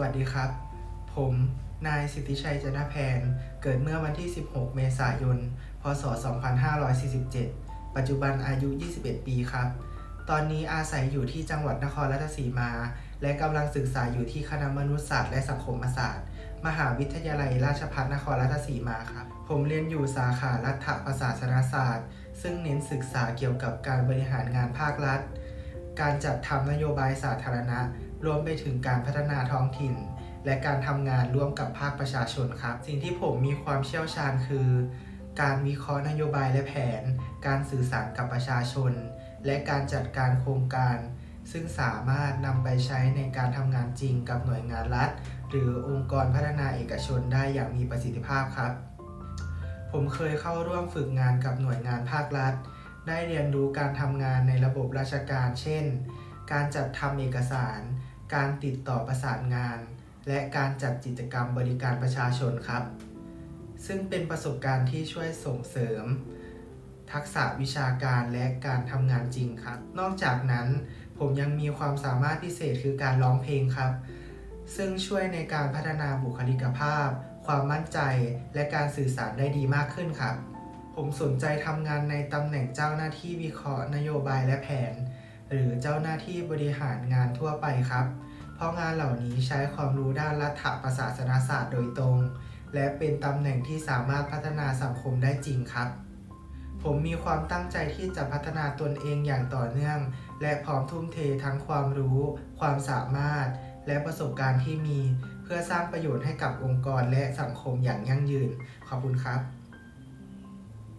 วัสดีครับ ผม นายสิทธิชัยจันทแพน เกิดเมื่อวันที่ 16 เมษายน พศ 2547 ปัจจุบันอายุ 21 ปีครับ ตอนนี้อาศัยอยู่ที่จังหวัดนครราชสีมา และกำลังศึกษาอยู่ที่คณะมนุษยศาสตร์และสังคมศาสตร์ มหาวิทยาลัยราชภัฏนครราชสีมาครับ ผมเรียนอยู่สาขารัฐประศาสนศาสตร์ ซึ่งเน้นศึกษาเกี่ยวกับการบริหารงานภาครัฐ การจัดทำนโยบายสาธารณะ รวมไปถึงการพัฒนาท้องถิ่น และการทำงานร่วมกับภาคประชาชนครับ สิ่งที่ผมมีความเชี่ยวชาญคือ การวิเคราะห์นโยบายและแผน การสื่อสารกับประชาชน และการจัดการโครงการ ซึ่งสามารถนำไปใช้ในการทำงานจริงกับหน่วยงานรัฐ หรือองค์กรพัฒนาเอกชนได้อย่างมีประสิทธิภาพครับ ผมเคยเข้าร่วมฝึกงานกับหน่วยงานภาครัฐ ได้เรียนรู้การทำงานในระบบราชการ เช่นการจัดทำเอกสาร การติดต่อประสานงาน และการจัดกิจกรรมบริการประชาชนครับ ซึ่งเป็นประสบการณ์ที่ช่วยส่งเสริม ทักษะวิชาการและการทำงานจริงครับ นอกจากนั้นผมยังมีความสามารถพิเศษคือการร้องเพลงครับ ซึ่งช่วยในการพัฒนาบุคลิกภาพ ความมั่นใจ และการสื่อสารได้ดีมากขึ้นครับ ผมสนใจทำงานในตำแหน่งเจ้าหน้าที่วิเคราะห์นโยบายและแผน หรือเจ้าหน้าที่บริหารงานทั่วไปครับ เพราะงานเหล่านี้ใช้ความรู้ด้านรัฐประศาสนศาสตร์โดยตรง และเป็นตำแหน่งที่สามารถพัฒนาสังคมได้จริงครับ ผมมีความตั้งใจที่จะพัฒนาตนเองอย่างต่อเนื่อง และพร้อมทุ่มเททั้งความรู้ ความสามารถ และประสบการณ์ที่มี เพื่อสร้างประโยชน์ให้กับองค์กรและสังคมอย่างยั่งยืน ขอบคุณครับ